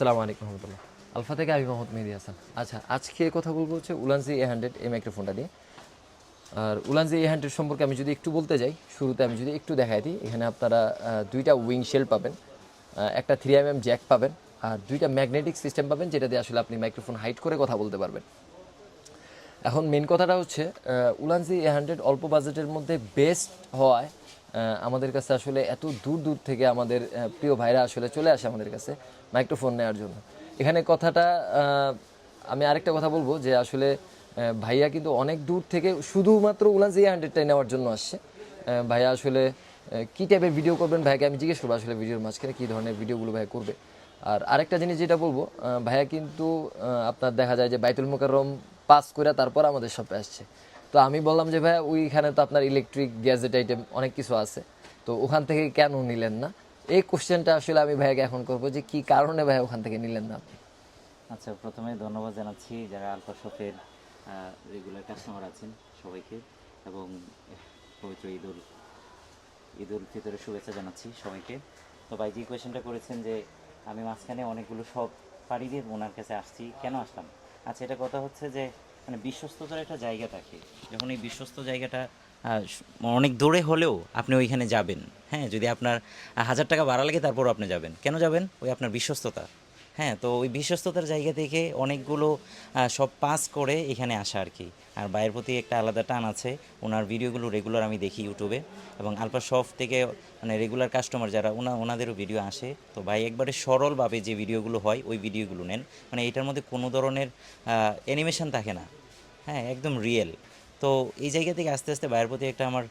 আসসালামু আলাইকুম রহমতুল্লাহ। আলফা থেকে আমি মোহাম্মদ মেহেদি হাসান। আচ্ছা আজকে কথা বলব হচ্ছে উলানজি এ হান্ড্রেড এই মাইক্রোফোনটা নিয়ে। আর উলানজি এ হান্ড্রেড সম্পর্কে আমি যদি একটু বলতে যাই, শুরুতে আমি যদি একটু দেখাই দিই, এখানে আপনারা দুইটা উইং শেল পাবেন একটা থ্রি এম এম জ্যাক পাবেন, আর দুইটা ম্যাগনেটিক সিস্টেম পাবেন, যেটা দিয়ে আসলে আপনি মাইক্রোফোন হাইট করে কথা বলতে পারবেন। এখন মেন কথাটা হচ্ছে উলানজি এ হান্ড্রেড অল্প বাজেটের মধ্যে বেস্ট হওয়ায় আমাদের কাছে আসলে এত দূর দূর থেকে আমাদের প্রিয় ভাইরা আসলে চলে আসে আমাদের কাছে। মাইক্রোফোন নেওয়ার জন্য। এখানে কথাটা আমি আরেকটা কথা বলব যে আসলে ভাইয়া কিন্তু অনেক দূর থেকে শুধুমাত্র উলানজি এ হান্ড্রেডটাই নেওয়ার জন্য আসছে। ভাইয়া আসলে কী টাইপের ভিডিও করবেন ভাইয়াকে আমি জিজ্ঞেস করব আসলে ভিডিওর মাঝখানে কী ধরনের ভিডিওগুলো ভাইয়া করবে। আর আরেকটা জিনিস যেটা বলব ভাইয়া কিন্তু আপনার দেখা যায় যে বাইতুল মোকাররম পাস করে তারপর আমাদের শপে আসছে। তো আমি বললাম যে ভাইয়া, ওইখানে তো আপনার ইলেকট্রিক গ্যাজেট আইটেম অনেক কিছু আছে। তো ওখান থেকে কেন নিলেন না? এই কোশ্চেনটা আসলে আমি ভাইয়াকে এখন করব যে কি কারণে ভাইয়া ওখান থেকে নিলেন না আপনি? আচ্ছা প্রথমে ধন্যবাদ জানাচ্ছি যারা আলফা শপের রেগুলার কাস্টমার আছেন সবাইকে এবং পবিত্র ঈদুল ঈদুল ফিতরের শুভেচ্ছা জানাচ্ছি সবাইকে। তো ভাই, যে কোয়েশনটা করেছেন যে আমি মাঝখানে অনেকগুলো সব পাড়ি দিয়ে ওনার কাছে আসছি, কেন আসলাম? আচ্ছা এটা কথা হচ্ছে যে মানে বিশ্বস্ততার একটা জায়গা থাকে। যখন এই বিশ্বস্ত জায়গাটা অনেক দূরে হলেও আপনি ওইখানে যাবেন। হ্যাঁ যদি আপনার হাজার টাকা বাড়া লাগে তারপরও আপনি যাবেন। কেন যাবেন? ওই আপনার বিশ্বস্ততা। হ্যাঁ তো ওই বিশ্বস্ততার জায়গা থেকে অনেকগুলো সব পাস করে এখানে আসা আর কি। আর ভাইয়ের প্রতি একটা আলাদা টান আছে। ওনার ভিডিওগুলো রেগুলার আমি দেখি ইউটিউবে এবং আলফা শপ থেকে মানে রেগুলার কাস্টমার যারা, ওনা, ওনাদেরও ভিডিও আসে। তো ভাই, একবারে সরলভাবে যে ভিডিওগুলো হয়, ওই ভিডিওগুলো নেন। মানে এটার মধ্যে কোনো ধরনের অ্যানিমেশন থাকে না। হ্যাঁ একদম রিয়েল তো এই জায়গা থেকে আস্তে আস্তে ভাইয়ের প্রতি একটা আমার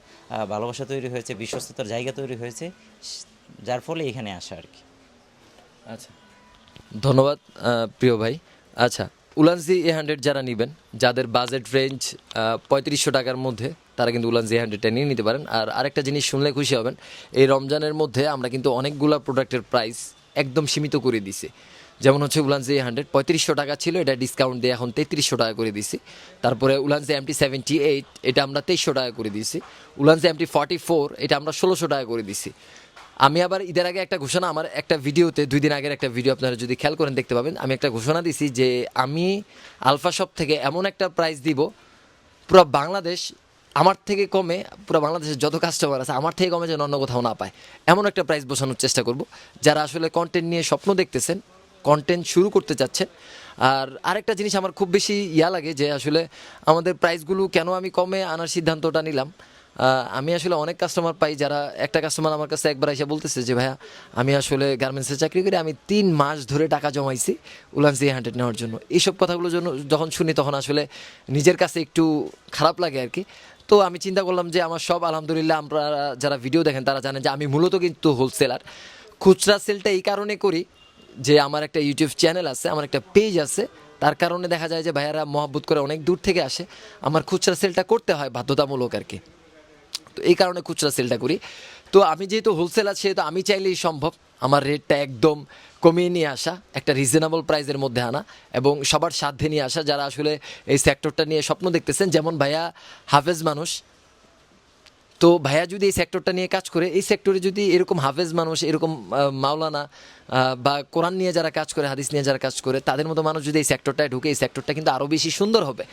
ভালোবাসা তৈরি হয়েছে, বিশ্বস্ততার জায়গা তৈরি হয়েছে যার ফলে এখানে আসা আর কি। আচ্ছা। ধন্যবাদ প্রিয় ভাই। আচ্ছা উলানজি এ হান্ড্রেড যারা নেবেন, যাদের বাজেট রেঞ্জ পঁয়ত্রিশশো টাকার মধ্যে, তারা কিন্তু উলানজি এ হান্ড্রেডটা নিয়ে নিতে পারেন। আর আরেকটা জিনিস শুনলে খুশি হবেন, এই রমজানের মধ্যে আমরা কিন্তু অনেকগুলা প্রোডাক্টের প্রাইস একদম সীমিত করে দিছি। যেমন হচ্ছে উলানজি হান্ড্রেড পঁয়ত্রিশশো টাকা ছিল, এটা ডিসকাউন্ট দিয়ে এখন তেত্রিশশো টাকা করে দিছি তারপরে উলানজি এমটি সেভেন্টি এইট এটা আমরা তেইশশো টাকা করে দিছি উলানজি এমটি ফর্টি ফোর এটা আমরা ষোলোশো টাকা করে দিছি আমি আবার ঈদের আগে একটা ঘোষণা, আমার একটা ভিডিওতে, দুই দিন আগের একটা ভিডিও আপনারা যদি খেয়াল করেন দেখতে পাবেন, আমি একটা ঘোষণা দিছি যে আমি আলফা শপ থেকে এমন একটা প্রাইস দিব, পুরো বাংলাদেশ আমার থেকে কমে, পুরো বাংলাদেশের যত কাস্টমার আছে, আমার থেকে কমে যেন অন্য কোথাও না পায়। এমন একটা প্রাইস বসানোর চেষ্টা করব। যারা আসলে কন্টেন্ট নিয়ে স্বপ্ন দেখতেছেন কন্টেন্ট শুরু করতে চাচ্ছেন। আর আরেকটা জিনিস আমার খুব বেশি ইয়া লাগে যে আসলে আমাদের প্রাইসগুলো কেন আমি কমে আনার সিদ্ধান্তটা নিলাম। আমি আসলে অনেক কাস্টমার পাই যারা একটা কাস্টমার আমার কাছে একবার এসে বলতেছে যে, ভাইয়া, আমি আসলে গার্মেন্টসে চাকরি করি, আমি তিন মাস ধরে টাকা জমাইছি উলান জি হান্ড্রেড নেওয়ার জন্য। এইসব কথাগুলো জন্য যখন শুনি তখন আসলে নিজের কাছে একটু খারাপ লাগে আর কি তো আমি চিন্তা করলাম যে, আমার সব আলহামদুলিল্লাহ আমরা যারা ভিডিও দেখেন তারা জানেন যে, আমি মূলত কিন্তু হোলসেলার খুচরা সেলটা এই কারণে করি যে আমার একটা ইউটিউব চ্যানেল আছে, আমার একটা পেজ আছে, তার কারণে দেখা যায় যে ভাইয়ারা মহাব্বত করে অনেক দূর থেকে আসে। আমার খুচরা সেলটা করতে হয় বাধ্যতামূলক আর কি। তো এই কারণে খুচরা সেলটা করি। তো আমি যেহেতু হোলসেলার সেহেতু আমি চাইলেই সম্ভব আমার রেটটা একদম কমিয়ে নিয়ে আসা, একটা রিজনেবল প্রাইসের মধ্যে আনা এবং সবার সাধ্যে নিয়ে আসা। যারা আসলে এই সেক্টরটা নিয়ে স্বপ্ন দেখতেছেন, যেমন ভাইয়া হাফেজ মানুষ তো ভাইয়া যদি এই সেক্টরটা নিয়ে কাজ করে এই সেক্টরে যদি এরকম হাফেজ মানুষ এরকম মাওলানা বা কোরআন নিয়ে যারা কাজ করে হাদিস নিয়ে যারা কাজ করে তাদের মতো মানুষ যদি এই সেক্টরটায় ঢুকে এই সেক্টরটা কিন্তু আরও বেশি সুন্দর হবে।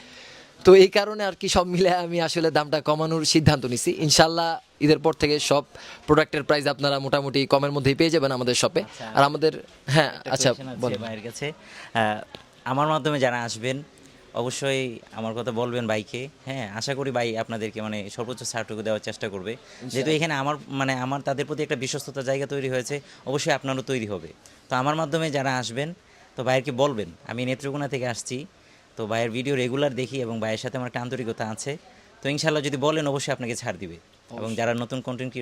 তো এই কারণে আর কি সব মিলে আমি আসলে দামটা কমানোর সিদ্ধান্ত নিছি। ইনশাল্লাহ ঈদের পর থেকে সব প্রোডাক্টের প্রাইস আপনারা মোটামুটি কমের মধ্যেই পেয়ে যাবেন আমাদের শপে আর আমাদের হ্যাঁ আচ্ছা ভাইয়ের কাছে। আমার মাধ্যমে যারা আসবেন অবশ্যই আমার কথা বলবেন ভাইকে। হ্যাঁ আশা করি ভাই আপনাদেরকে মানে সর্বোচ্চ ছাড়টুকু দেওয়ার চেষ্টা করবে। যেহেতু এখানে আমার মানে আমার তাদের প্রতি একটা বিশ্বস্ততার জায়গা তৈরি হয়েছে অবশ্যই আপনারও তৈরি হবে। তো আমার মাধ্যমে যারা আসবেন তো ভাইয়েরকে বলবেন আমি নেত্রকোনা থেকে আসছি। তো ভাইয়ের ভিডিও রেগুলার দেখি এবং ভাইয়ের সাথে আমার একটা আন্তরিকতা আছে। তো ইনশাল্লাহ যদি বলেন অবশ্যই আপনাকে ছাড় দিবে। এবং যারা নতুন কন্টেন্ট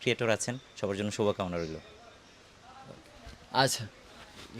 ক্রিয়েটর আছেন সবার জন্য শুভকামনা রইল। আচ্ছা।